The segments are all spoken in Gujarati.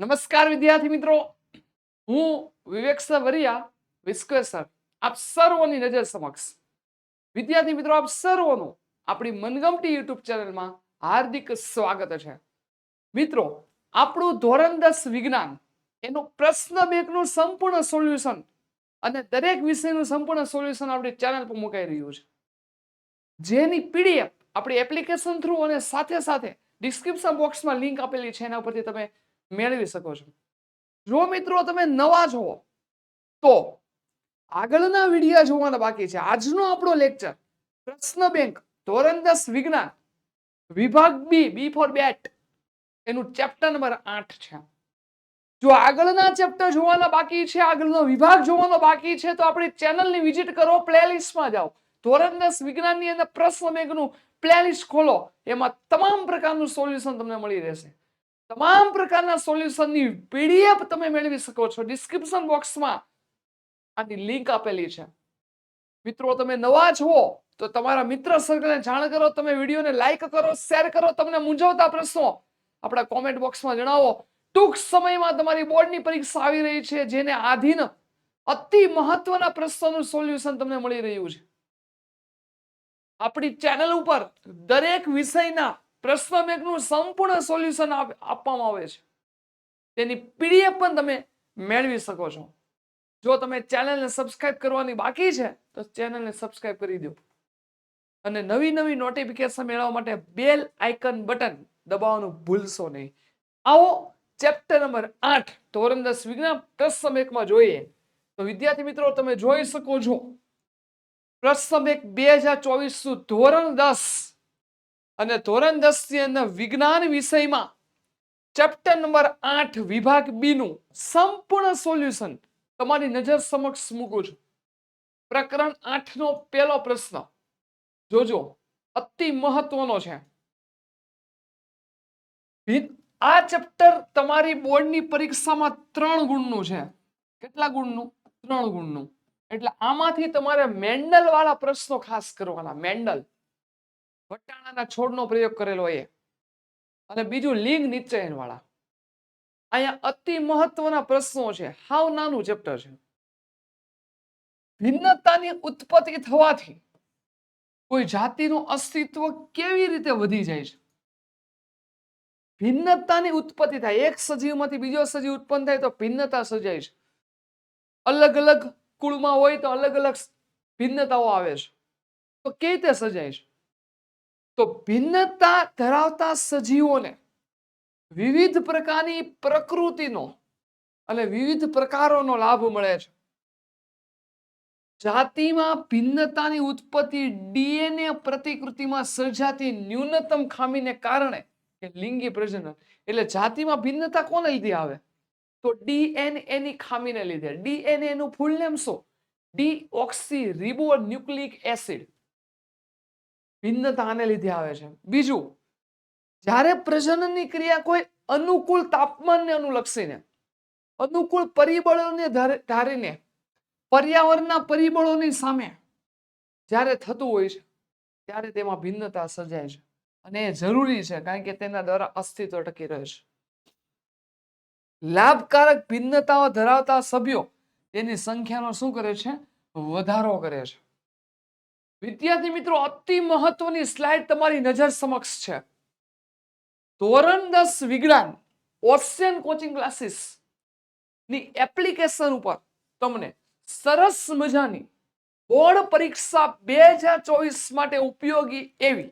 નમસ્કાર વિદ્યાર્થી મિત્રો. હું વિવેક સવરિયા સર. આપ સર્વોની નજર સમક્ષ. વિદ્યાર્થી મિત્રો, આપ સર્વોનું આપણી મનગમતી યુટ્યુબ ચેનલમાં હાર્દિક સ્વાગત છે. મિત્રો, આપણું ધોરણ દસ વિજ્ઞાન, એનું પ્રશ્ન બેંકનું સંપૂર્ણ સોલ્યુશન અને દરેક વિષયનું સંપૂર્ણ સોલ્યુશન આપણી ચેનલ પર મુકાઈ રહ્યું છે. જેની પીડીએફ આપણી એપ્લિકેશન થ્રુ અને સાથે સાથે ડિસ્ક્રિપ્શન બોક્સમાં લિંક આપેલી છે, એના પરથી તમે મેળવી શકો છો. જો મિત્રો તમે નવા છો, તો આગળના વિડીયા જોવાના બાકી છે. આજનો આપણો લેક્ચર પ્રશ્ન બેંક ધોરણ દસ વિજ્ઞાન વિભાગ બી બી ફોર બેટ એનું ચેપ્ટર નંબર આઠ છે. જો આગળના ચેપ્ટર જોવાના બાકી છે, આગળનો વિભાગ જોવાનો બાકી છે, તો આપણી ચેનલની વિઝિટ કરો પ્લેલિસ્ટમાં જાઓ. ધોરણ દસ વિજ્ઞાનની અંદર પ્રશ્ન બેંકનું પ્લેલિસ્ટ ખોલો. એમાં તમામ પ્રકારનું સોલ્યુશન તમને મળી રહેશે. તમામ પ્રકારના સોલ્યુશનની પીડીએફ તમે મેળવી શકો છો. ડિસ્ક્રિપ્શન બોક્સમાં આની લિંક આપેલી છે. મિત્રો, તમે નવા છો તો તમારા મિત્ર સર્કલને જાણ કરો, તમે વિડીયોને લાઈક કરો શેર કરો, તમને મૂંઝવતા પ્રશ્નો આપણા કોમેન્ટ બોક્સમાં જણાવો. ટૂંક સમયમાં તમારી બોર્ડની પરીક્ષા આવી રહી છે, જેને આધીન અતિ મહત્વના પ્રશ્નોનું સોલ્યુશન તમને મળી રહ્યું છે. આપણી ચેનલ ઉપર દરેક વિષયના પ્રશ્ન બેંકનું સંપૂર્ણ સોલ્યુશન આપવામાં આવે છે. તેની પીડીએફ પણ તમે મેળવી શકો છો. જો તમે ચેનલને સબસ્ક્રાઇબ કરવાની બાકી છે, તો ચેનલને સબસ્ક્રાઇબ કરી દો. અને નવી નવી નોટિફિકેશન મેળવવા માટે બેલ આઇકન બટન દબાવવાનું ભૂલશો નહીં. આવો ચેપ્ટર નંબર આઠ, ધોરણ દસ વિજ્ઞાન પ્રશ્ન બેંકમાં જોઈએ. તો વિદ્યાર્થી મિત્રો, તમે જોઈ શકો છો. પ્રશ્ન બેંક બે હજાર ચોવીસ ધોરણ દસ અને ધોરણ વિજ્ઞાન વિષયમાં ચેપ્ટર નંબર આઠ, વિભાગ બી નું સંપૂર્ણ સોલ્યુશન તમારી નજર સમક્ષ મૂકું છું. પ્રકરણ આઠ નો પહેલો પ્રશ્ન. જોજો, અતિ મહત્વનો છે. આ ચેપ્ટર તમારી બોર્ડની પરીક્ષામાં ત્રણ ગુણનું છે. કેટલા ગુણનું? ત્રણ ગુણનું. એટલે આમાંથી તમારે મેન્ડલ વાળા પ્રશ્નો ખાસ કરવાના, મેન્ડલ. વટાણાના છોડનો પ્રયોગ કરેલો એ. અને બીજું લિંગ નિશ્ચયન વાળા અહીંયા અતિ મહત્વના પ્રશ્નો છે. હાવ નાનું ચેપ્ટર છે. ભિન્નતાની ઉત્પત્તિ થવાથી કોઈ જાતિનું અસ્તિત્વ કેવી રીતે વધી જાય છે? ભિન્નતાની ઉત્પત્તિ થાય. એક સજીવમાંથી બીજો સજીવ ઉત્પન્ન થાય તો ભિન્નતા સર્જાય છે. અલગ અલગ કુળમાં હોય તો અલગ અલગ ભિન્નતાઓ આવે છે. તો કેવી રીતે સર્જાય છે? તો ભિન્નતા ધરાવતા સજીવોને વિવિધ પ્રકારની પ્રકૃતિનો અને વિવિધ પ્રકારોનો લાભ મળે છે. જાતિમાં ભિન્નતાની ઉત્પત્તિ ડીએનએ પ્રતિકૃતિમાં સર્જાતી ન્યૂનતમ ખામીને કારણે કે લિંગી પ્રજનન. એટલે જાતિમાં ભિન્નતા કોને લીધે આવે? તો ડીએનએ ની ખામીને લીધે. ડીએનએ નું ફૂલ નેમ શું? Deoxyribonucleic acid. ભિન્નતા આને લીધે આવે છે. બીજું, જ્યારે પ્રજનનની ક્રિયા કોઈ અનુકૂળ તાપમાનને અનુલક્ષીને, અનુકૂળ પરિબળોને ધારીને, પર્યાવરણના પરિબળોની સામે જ્યારે થતું હોય છે, ત્યારે તેમાં ભિન્નતા સર્જાય છે. અને એ જરૂરી છે, કારણ કે તેના દ્વારા અસ્તિત્વ ટકી રહે છે. લાભકારક ભિન્નતાઓ ધરાવતા સભ્યો તેની સંખ્યાનો શું કરે છે? વધારો કરે છે. વિદ્યાર્થી મિત્રો, અતિ મહત્વની સ્લાઇડ તમારી નજર સમક્ષ છે. ધોરણ દસ વિજ્ઞાન ઓશિયન કોચિંગ ક્લાસીસની એપ્લિકેશન ઉપર તમને સરસ મજાની બોર્ડ પરીક્ષા બે હજાર ચોવીસ માટે ઉપયોગી એવી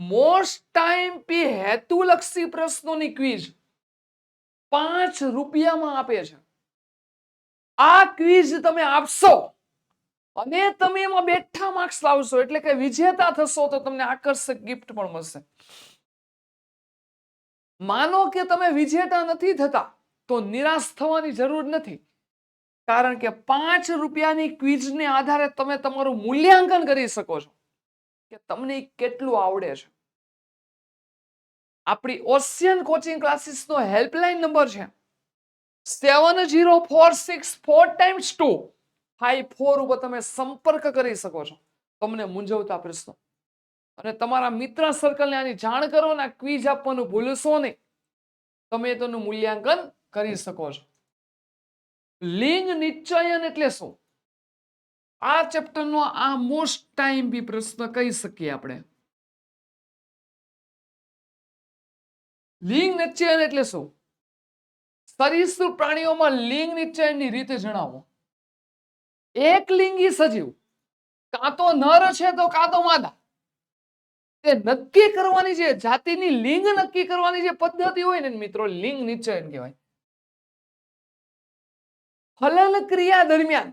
મોસ્ટ ટાઈમ પી હેતુલક્ષી પ્રશ્નોની ક્વિઝ પાંચ રૂપિયામાં આપે છે. આ ક્વિઝ તમે આપશો અને તમે એમાં બેઠા માર્ક્સ લાવશો, એટલે કે વિજેતા થશો તો તમને આકર્ષક ગિફ્ટ પણ મળશે. માનો કે તમે વિજેતા નથી થતા, તો નિરાશ થવાની જરૂર નથી. કારણ કે પાંચ રૂપિયાની ક્વિઝને આધારે તમે તમારું મૂલ્યાંકન કરી શકો છો, કે તમને કેટલું આવડે છે. આપણી ઓશિયન કોચિંગ ક્લાસીસનો હેલ્પલાઇન નંબર છે seven zero four six four times two five four ઉપર તમે સંપર્ક કરી શકો છો. તમને મૂંઝવતા પ્રશ્નો. અને તમારા મિત્ર સર્કલને આની જાણ કરો ને ક્વિઝ આપવાનું ભૂલશો નહીં. તમે તેનું મૂલ્યાંકન કરી શકો છો. લિંગ નિશ્ચયન એટલે શું? આ ચેપ્ટરનો આ મોસ્ટ ટાઈમ બી પ્રશ્ન કહી શકીએ આપણે. લિંગ નિશ્ચયન એટલે શું? સરીસૃપ પ્રાણીઓમાં લિંગ નિશ્ચયનની રીતે જણાવો. એક લિંગી સજીવ, કાં તો નર છે તો કાં તો માદા તે નક્કી કરવાની જે જાતિની લિંગ નક્કી કરવાની જે પદ્ધતિ હોય ને મિત્રો, લિંગ નિશ્ચયન કહેવાય. ફલન ક્રિયા દરમિયાન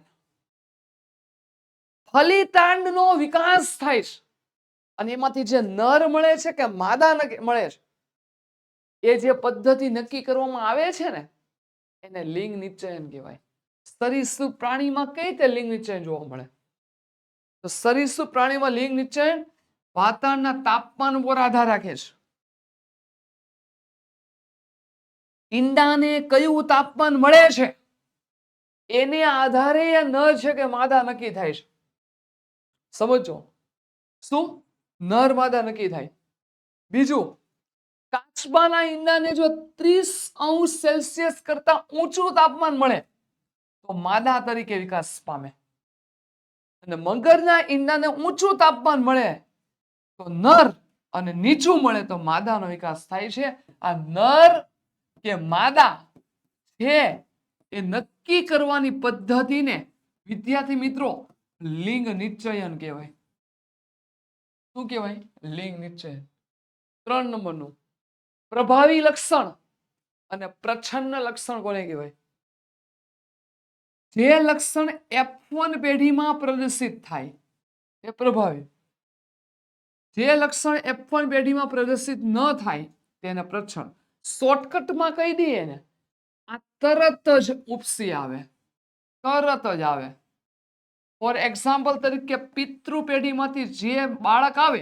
ફલિતાંડનો વિકાસ થાય છે. અને એમાંથી જે નર મળે છે કે માદા મળે છે, એ જે પદ્ધતિ નક્કી કરવામાં આવે છે ને, એને લિંગ નિશ્ચયન કહેવાય. સરીસૃપ પ્રાણીમાં કઈ રીતે લિંગ નિશ્ચયન જોવા મળે? તો સરીસૃપ પ્રાણીમાં લિંગ નિશ્ચયન વાતાવરણના તાપમાન ઉપર આધાર રાખે છે. ઈંડાને કયું તાપમાન મળે છે? એને આધારે નર છે કે માદા નક્કી થાય છે. સમજો શું? નર માદા નક્કી થાય. બીજું, કાચબાના ઈંડાને જો ત્રીસ અંશ સેલ્સિયસ કરતા ઊંચું તાપમાન મળે તો માદા તરીકે વિકાસ પામે. અને મગરના ઈંડાને ઊંચું તાપમાન મળે, તો નર અને નીચું મળે, તો માદાનો વિકાસ થાય છે. આ નર કે માદા છે, એ નક્કી કરવાની પદ્ધતિને વિદ્યાર્થી મિત્રો લિંગ નિશ્ચયન કહેવાય. શું કહેવાય? લિંગ નિશ્ચયન. ત્રણ નંબરનું. પ્રભાવી લક્ષણ અને પ્રછન્ન લક્ષણ કોને કહેવાય? જે લક્ષણ F1 પેઢીમાં પ્રદર્શિત થાય, એ પ્રભાવી. જે લક્ષણ F1 પેઢીમાં પ્રદર્શિત ન થાય, તેને પ્રચણ શોર્ટકટમાં કહી દઈએ ને, આ તરત જ ઉપસી આવે, તરત જ આવે. ફોર એક્ઝામ્પલ તરીકે પિતૃ પેઢીમાંથી જે બાળક આવે,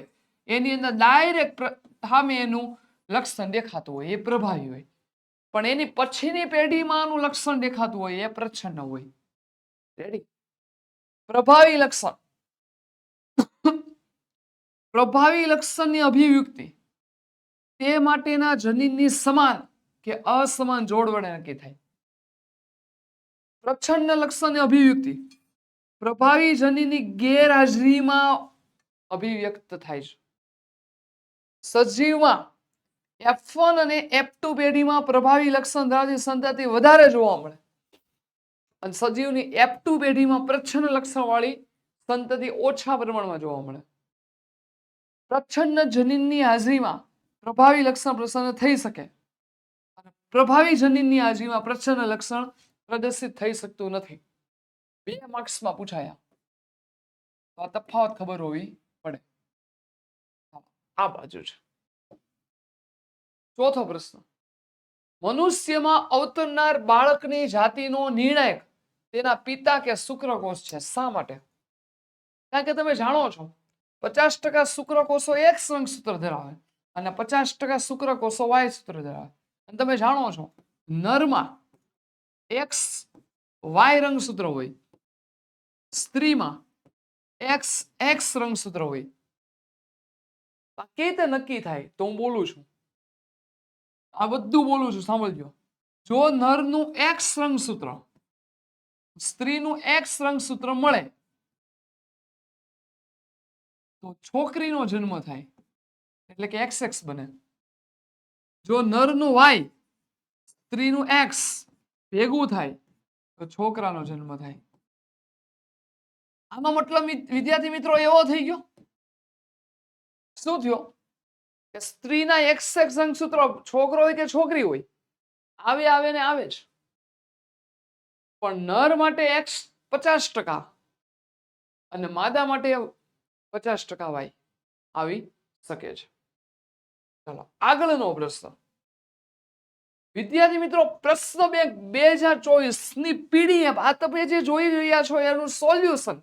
એની અંદર ડાયરેક્ટ સામે એનું લક્ષણ દેખાતું હોય, એ પ્રભાવી હોય. પણ એની પછીની પેઢીમાં આનું લક્ષણ દેખાતું હોય, એ પ્રચ્છન્ન હોય. રેડી પ્રભાવી લક્ષણ. પ્રભાવી લક્ષણની અભિવ્યક્તિ. તે માટેના જનીનની સમાન કે અસમાન જોડ વડે નક્કી થાય. પ્રચ્છન્ન લક્ષણની અભિવ્યક્તિ. પ્રભાવી જનીનની ગેરહાજરીમાં અભિવ્યક્ત થાય છે. સજીવમાં F1 અને F2 પેઢીમાં પ્રભાવી લક્ષણ ધરાવતી સંતતિ વધારે જોવા મળે. અને સજીવની F2 પેઢીમાં પ્રચ્છન્ન લક્ષણવાળી સંતતિ ઓછા પ્રમાણમાં જોવા મળે. પ્રચ્છન્ન જનીનની હાજરીમાં પ્રભાવી લક્ષણ પ્રસન્ન થઈ શકે. અને પ્રભાવી જનીનની હાજરીમાં પ્રચ્છન્ન લક્ષણ પ્રદર્શિત થઈ શકતું નથી. બે માર્ક્સમાં પૂછાયા. આ તફાવત ખબર હોવી પડે. આ બાજુ છે. ચોથો પ્રશ્ન. મનુષ્યમાં અવતરનાર બાળકની જાતિનો નિર્ણાયક તેના પિતા કે શુક્રકોષ છે. શા માટે? કારણ કે તમે જાણો છો, પચાસ ટકા શુક્રકોષો એક્સ રંગસૂત્ર ધરાવે અને પચાસ ટકા શુક્રકોષો વાય સૂત્ર ધરાવે. અને તમે જાણો છો, નરમાં એક્સ વાય રંગસૂત્ર હોય. સ્ત્રીમાં એક્સ એક્સ રંગસૂત્ર હોય. કેવી રીતે નક્કી થાય, તો હું બોલું છું. આ બધું બોલું છું, સાંભળજો. જો નરનું એક્સ રંગસૂત્ર, સ્ત્રીનું એક્સ રંગસૂત્ર મળે, તો છોકરીનો જન્મ થાય, એટલે કે એક્સ એક્સ બને. જો નરનું વાય સ્ત્રીનું એક્સ ભેગું થાય, તો છોકરાનો જન્મ થાય. આનો મતલબ વિદ્યાર્થી મિત્રો એવો થઈ ગયો. શું થયો? કે સ્ત્રીના એક્સ રંગસૂત્ર છોકરો હોય કે છોકરી હોય, આવે આવે ને આવે જ. પણ નર માટે એક્સ પચાસ ટકા અને માદા માટે પચાસ ટકા વાય આવી શકે છે. ચાલો, આગળનો પ્રશ્ન. વિદ્યાર્થી મિત્રો, પ્રશ્ન બેંક બે હજાર ચોવીસની પીડીએફ, આ તમે જે જોઈ રહ્યા છો, એનું સોલ્યુશન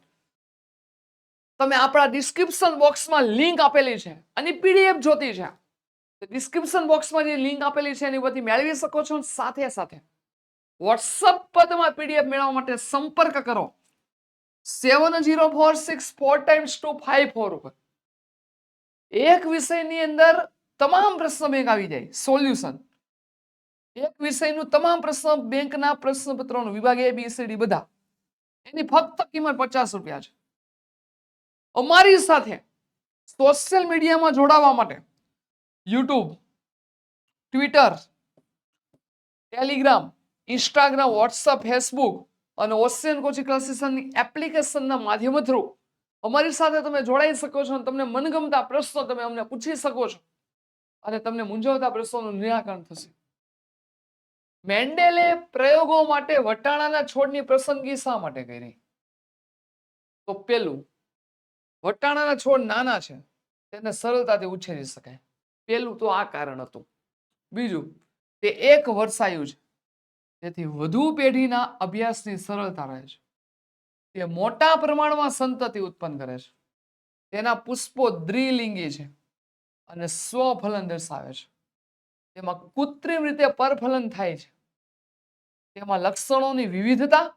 તમે આપણા ડિસ્ક્રિપ્શન બોક્સમાં લિંક આપેલી છે અને પીડીએફ જોતી છે. ડિસ્ક્રિપ્શન બોક્સમાં જે લિંક આપેલી છે એની પરથી મેળવી શકો છો સાથે સાથે વોટ્સઅપ તમારે પીડીએફ મેળવવા માટે સંપર્ક કરો. Seven zero four six four times two five four ઉપર. એક વિષયની અંદર તમામ પ્રશ્ન બેંક આવી જાય. સોલ્યુશન એક વિષયનું તમામ પ્રશ્ન બેંકના પ્રશ્નપત્રોનું વિભાગ એ બી સી ડી બધા. એની ફક્ત કિંમત પચાસ રૂપિયા છે. અમારી સાથે સોશિયલ મીડિયામાં જોડાવા માટે YouTube Twitter Telegram Instagram WhatsApp Facebook અને ઓશિયન કોચિંગ ક્લાસીસની એપ્લિકેશનના માધ્યમ થ્રુ અમારી સાથે તમે જોડાઈ શકો છો અને તમને મનગમતા પ્રશ્નો તમે અમને પૂછી શકો છો અને તમને મૂંઝવતા પ્રશ્નોનું નિરાકરણ થશે. મેન્ડેલે પ્રયોગો માટે વટાણાના છોડની પસંદગી શા માટે કરી? તો પેલું વટાણાના છોડ નાના છે, તેને સરળતાથી ઉછેરી શકાય. પેલું તો આ કારણ હતું. બીજું, તે એક વર્ષાયુ છે તેથી વધુ પેઢીના અભ્યાસની સરળતા રહે છે. તે મોટા પ્રમાણમાં સંતતિ ઉત્પન્ન કરે છે. તેના પુષ્પો દ્વિલિંગી છે અને સ્વફલન દર્શાવે છે. તેમાં કૃત્રિમ રીતે પરફલન થાય છે. તેમાં લક્ષણોની વિવિધતા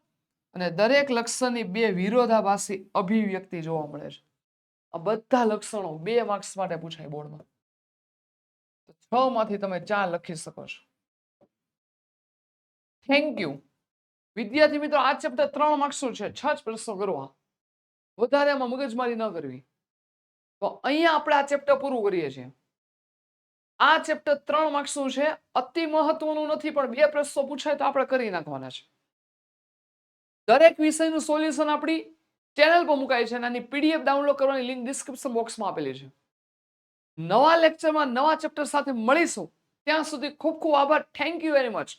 અને દરેક લક્ષણની બે વિરોધાભાસી અભિવ્યક્તિ જોવા મળે છે. આ બધા લક્ષણો બે માર્ક્સ માટે પૂછાય બોર્ડમાં. છ માંથી તમે ચાર લખી શકો છો. થેન્ક યુ વિદ્યાર્થી મિત્રો, આ ચેપ્ટર ત્રણ માર્ક્સનું છે. છ જ પ્રશ્નો કરવા વધારે આમાં મગજમારી ન કરવી. તો અહીંયા આપણે આ ચેપ્ટર પૂરું કરીએ છીએ. આ ચેપ્ટર ત્રણ માર્ક્સનું છે. અતિ મહત્વનું નથી, પણ બે પ્રશ્નો પૂછાય તો આપણે કરી નાખવાના છે. દરેક વિષયનું સોલ્યુશન આપણી ચેનલ પર મુકાય છે અને આની પીડીએફ ડાઉનલોડ કરવાની લિંક ડિસ્ક્રિપ્શન બોક્સમાં આપેલી છે. નવા લેક્ચરમાં નવા ચેપ્ટર સાથે મળીશું. ત્યાં સુધી ખૂબ ખૂબ આભાર. Thank you very much